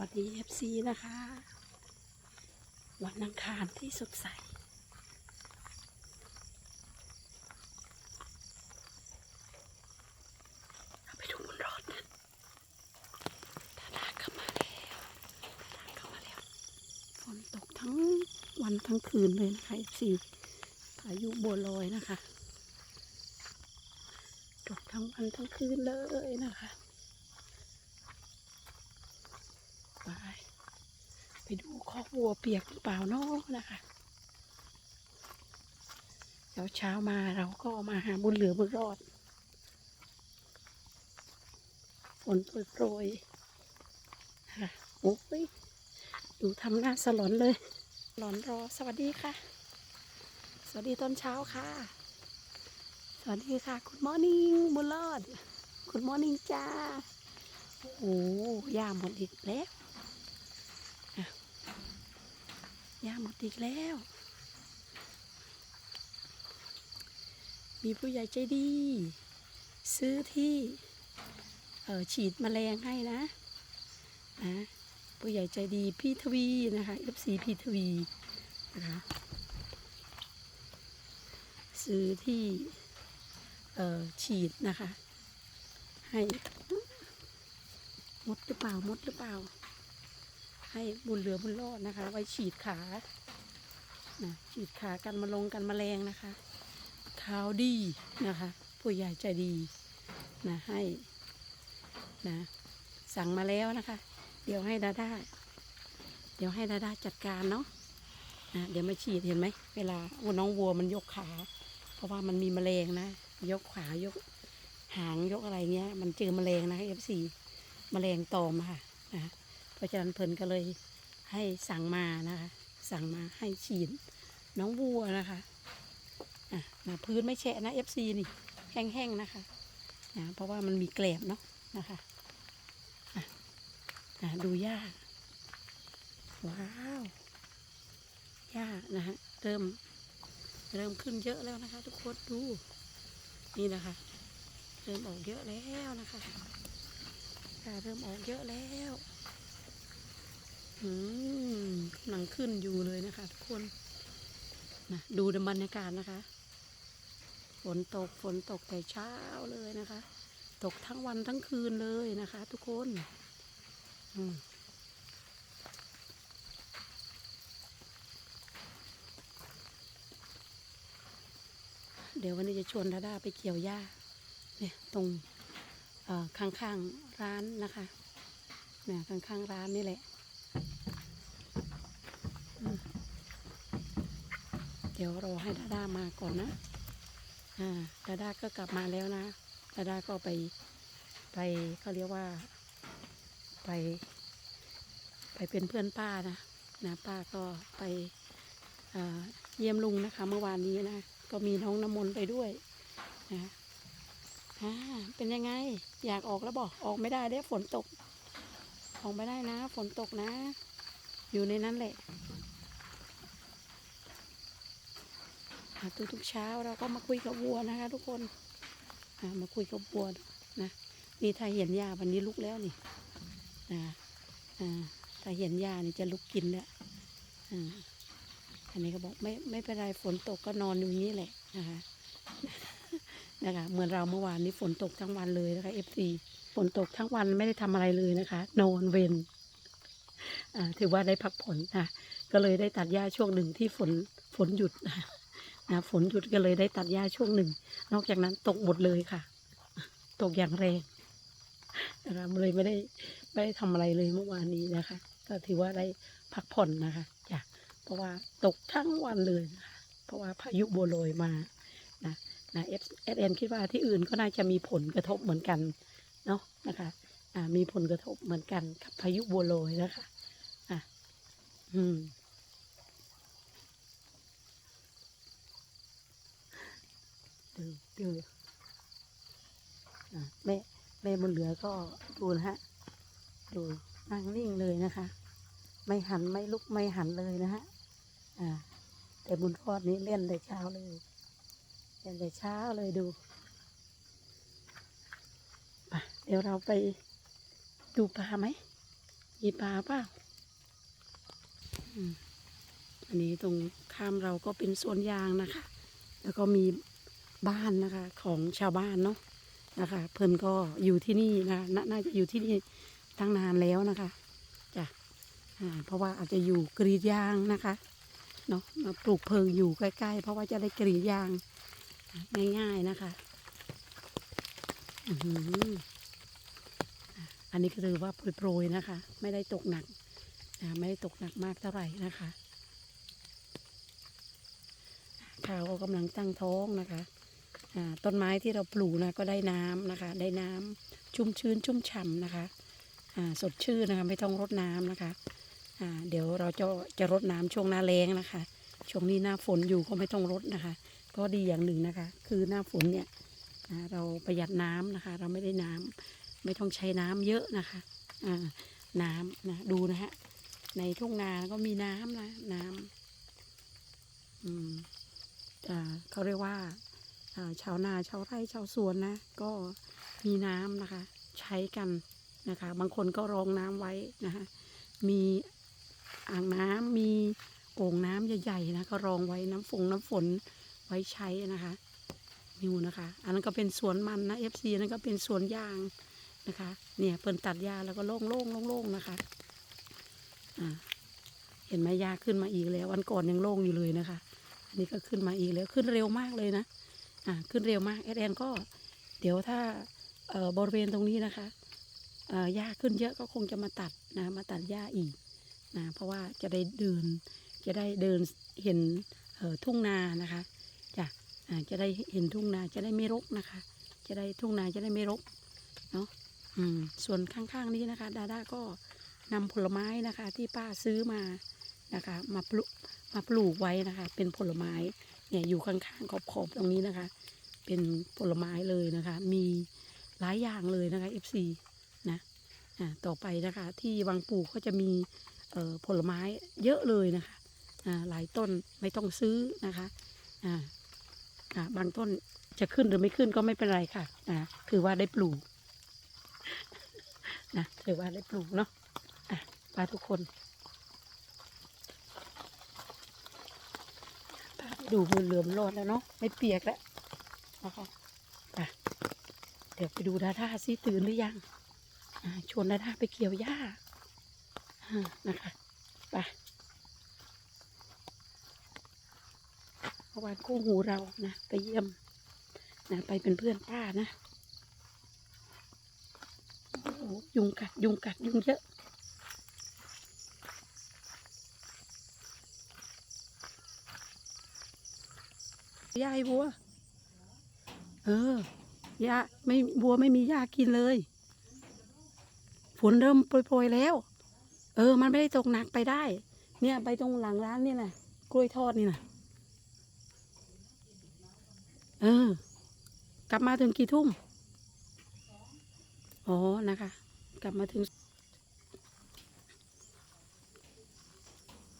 วัสดี FC นะคะ วันอังคารที่สดใสเอาไปดูบนรถนะดาดาเข้ามาแดดเข้ามาแล้วฝนตกทั้งวันทั้งคืนเลยนะคะ FC พายุบัวลอยนะคะ ตกทั้งวันทั้งคืนเลยนะคะ ไป ไปดูคอกวัวเปียกหรือเปล่าเนาะนะคะเช้าเช้ามาเราก็มาหาบุญเหลือบุญรอดฝนโปรยโปรยนะคะโอ้ยดูทำหน้าสลอนเลยหลอนรอสวัสดีค่ะ สวัสดีตอนเช้าค่ะ สวัสดีค่ะคุณมอร์นิ่งบุญรอดคุณมอร์นิ่งจ้าโอ้ยาหมดอีกแล้วอะ ยาหมดอีกแล้ว มีผู้ใหญ่ใจดี ซื้อที่ เออฉีดแมลงให้นะนะผู้ใหญ่ใจดีพี่ทวีนะคะ FC พี่ทวีนะคะซื้อที่ เออฉีดนะคะ ให้มดหรือเปล่ามดหรือเปล่า ให้บุญเหลือบุญรอดนะคะ ไว้ฉีดขานะฉีดขากันมาลงกันมแมลงนะคะข่าวดีนะคะ ผู้ใหญ่ใจดีนะให้นะสั่งมาแล้วนะคะ เดี๋ยวให้ดาด้าเดี๋ยวให้ดาด้าจัดการเนาะนะเดี๋ยวมาฉีดเห็นไหมเวลาวน้องวัวมันยกขา เพราะว่ามันมีมแมลงนะ ยกขายกหางยกอะไรเงี้ย มันเจอมแมลงนะคะเอฟซีแมลงตอมค่ะนะ เพราะฉะนั้นเพิ่นก็เลยให้สั่งมานะคะ สั่งมาให้ฉีดน้องวัวนะคะอะนะพื้นไม่แฉะนะ FC นี่แห้งๆนะคะนะเพราะว่ามันมีแกลบเนาะนะคะอะนะดูหญ้าว้าวหญ้านะฮะเริ่มเริ่มขึ้นเยอะแล้วนะคะ ทุกคนดูนี่นะคะ เริ่มออกเยอะแล้วนะคะเริ่มออกเยอะแล้ว กำลังขึ้นอยู่เลยนะคะ ทุกคนนะดูบรรยากาศนะคะ ฝนตกฝนตกแต่เช้าเลยนะคะ ตกทั้งวันทั้งคืนเลยนะคะ ทุกคนเดี๋ยววันนี้จะชวนดาดาไปเกี่ยวหญ้าเนี่ยตรงข้างๆร้านนะคะเนี่ยข้างๆร้านนี่แหละอืม เดี๋ยวรอให้ดาดามาก่อนนะ อ่าดาดาก็กลับมาแล้วนะดาดาก็ไปไปเขาเรียกว่า ไป ไปเป็นเพื่อนป้านะนะป้าก็ไปเยี่ยมลุงนะคะ เมื่อวานนี้นะ ก็มีน้องน้ำมนต์ไปด้วยนะอ่าเป็นยังไง อยากออกแล้วบอกออกไม่ได้เด้ฝนตก ออกไม่ได้นะ ฝนตกนะ อยู่ในนั้นแหละอ่า ทุกๆเช้าเราก็มาคุยกับวัวนะคะ ทุกคนมาคุยกับวัวนะนี่ถ้าเห็นหญ้าวันนี้ลุกแล้วนี่นะอ่าถ้าเห็นหญ้านี่จะลุกกินแล้วอันนี้ก็บอกไม่ไม่เป็นไรฝนตกก็นอนอยู่นี้แหละนะคะนะคะเหมือนเราเมื่อวานนี้ฝนตกทั้งวันเลยนะคะ FC ฝนตกทั้งวันไม่ได้ทำอะไรเลยนะคะ นอนเวนถือว่าได้พักผ่อนนะก็เลยได้ตัดหญ้าช่วงหนึ่งที่ฝนฝนหยุดนะ นะฝนหยุดก็เลยได้ตัดหญ้าช่วงหนึ่ง นอกจากนั้นตกหมดเลยค่ะ ตกอย่างแรงนะคะเลยไม่ได้ไม่ได้ทำอะไรเลยเมื่อวานนี้นะคะ ก็ถือว่าได้พักผ่อนนะคะจ้ะเพราะว่าตกทั้งวันเลยนะคะเพราะว่าพายุโบวลอยมานะนะเอสเอ็นคิดว่าที่อื่นก็น่าจะมีผลกระทบเหมือนกันเนาะนะคะมีผลกระทบเหมือนกันกับพายุบัวลอยนะคะอะอืม ดูดูอะแม่แม่บนเหลือก็ดูนะฮะ ดูนั่งนิ่งเลยนะคะ ไม่หันไม่ลุกไม่หันเลยนะฮะ อ่า แต่บุญทอดนี้เล่นแต่เช้าเลยเล่นแต่เช้าเลยดูเดี๋ยวเราไปดูปลาไหม มีปลาเปล่าอันนี้ตรงข้ามเราก็เป็นสวนยางนะคะ แล้วก็มี บ้านนะคะของชาวบ้านเนาะนะคะ เพิ่นก็อยู่ที่นี่นะนาน่าจะอยู่ที่นี่ตั้งนานแล้วนะคะจ้ะเพราะว่าอาจจะอยู่กรีดยางนะคะเนาะมาปลูกเพิงอยู่ใกล้ ๆ เพราะว่าจะได้กรีดยางง่าย ๆนะคะอันนี้ก็ถือว่าโปรยๆนะคะ ไม่ได้ตกหนักไม่ได้ตกหนักมากเท่าไหร่นะคะข้าวก็กำลังตั้งท้องนะคะ ต้นไม้ที่เราปลูกนะก็ได้น้ำนะคะ ได้น้ำชุ่มชื้นชุ่มฉ่ำนะคะสดชื่นนะคะไม่ต้องรดน้ำนะคะเดี๋ยวเราจะจะรดน้ำช่วงหน้าแล้งนะคะ ช่วงนี้หน้าฝนอยู่ก็ไม่ต้องรดนะคะ ก็ดีอย่างหนึ่งนะคะ คือหน้าฝนเนี่ยเราประหยัดน้ำนะคะ เราไม่ได้น้ำไม่ต้องใช้น้ำเยอะนะคะน้ำนะดูนะฮะในทุ่งนาก็มีน้ำนะ น้ำอืมอ่าเขาเรียกว่า ชาวนาชาวไร่ชาวสวนนะ ก็มีน้ำนะคะ ใช้กันนะคะ บางคนก็รองน้ำไว้นะคะ มีอ่างน้ำมีโอ่งน้ำใหญ่ๆนะก็รองไว้น้ำฝงน้ำฝนไว้ใช้นะคะนิวนะคะ อันนั้นก็เป็นสวนมันนะเอฟซีนั่นก็เป็นสวนยางนะคะ เนี่ยเปิ่นตัดหญ้าแล้วก็โล่งๆโล่งๆนะคะอ่าเห็นไหมหญ้าขึ้นมาอีกแล้ว วันก่อนยังโล่งอยู่เลยนะคะ อันนี้ก็ขึ้นมาอีกแล้วขึ้นเร็วมากเลยนะ อ่าขึ้นเร็วมากแอดแอนก็เดี๋ยวถ้าเอ่อบริเวณตรงนี้นะคะเอ่อหญ้าขึ้นเยอะก็คงจะมาตัดนะมาตัดหญ้าอีกนะเพราะว่าจะได้เดินจะได้เดินเห็นเอ่อทุ่งนานะคะจ้ะอ่าจะได้เห็นทุ่งนาจะได้ไม่รกนะคะ จะได้ทุ่งนาจะได้ไม่รกเนาะอืมส่วนข้างๆนี้นะคะ ดาด้าก็นำผลไม้นะคะ ที่ป้าซื้อมานะคะ มาปลูกมาปลูกไว้นะคะ เป็นผลไม้ เนี่ยอยู่ข้างๆขอบๆตรงนี้นะคะ เป็นผลไม้เลยนะคะ มีหลายอย่างเลยนะคะ FC นะอ่าต่อไปนะคะ ที่วังปู่ก็จะมีเอ่อผลไม้เยอะเลยนะคะอ่าหลายต้นไม่ต้องซื้อนะคะอ่าอ่าบางต้นจะขึ้นหรือไม่ขึ้นก็ไม่เป็นไรค่ะะถือว่าได้ปลูกนะถือว่าได้ปลูกเนาะอะไปทุกคน ดูมือเหลือมรอดแล้วเนาะไม่เปียกแล้วนะคะไปเดี๋ยวไปดูดาท่าซิตื่นหรือยังอ่าชวนดาท่าไปเกี่ยวหญ้าอ่านะคะไปเมื่อวานคู่หูเรานะไปเยี่ยมนะไปเป็นเพื่อนป้านะโอ้โหยุงกัดยุงกัดยุงเยอะ หญ้าให้วัว เออหญ้าไม่วัวไม่มีหญ้ากินเลย ฝนเริ่มโปรยๆแล้ว เออ มันไม่ได้ตกหนักไปได้ เนี่ยไปตรงหลังร้านนี่นะกล้วยทอดนี่นะเออ กลับมาถึงกี่ทุ่มอ๋อนะคะ กลับมาถึง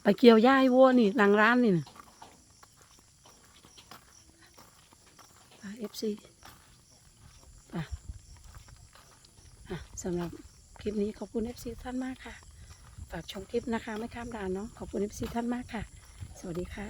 ไปเกี่ยวหญ้าให้วัวนี่หลังร้านนี่นะ เอฟซีอะสำหรับคลิปนี้ขอบคุณเอฟซีท่านมากค่ะ ฝากชมคลิปนะคะ ไม่ข้ามด่านเนาะขอบคุณเอฟซีท่านมากค่ะ สวัสดีค่ะ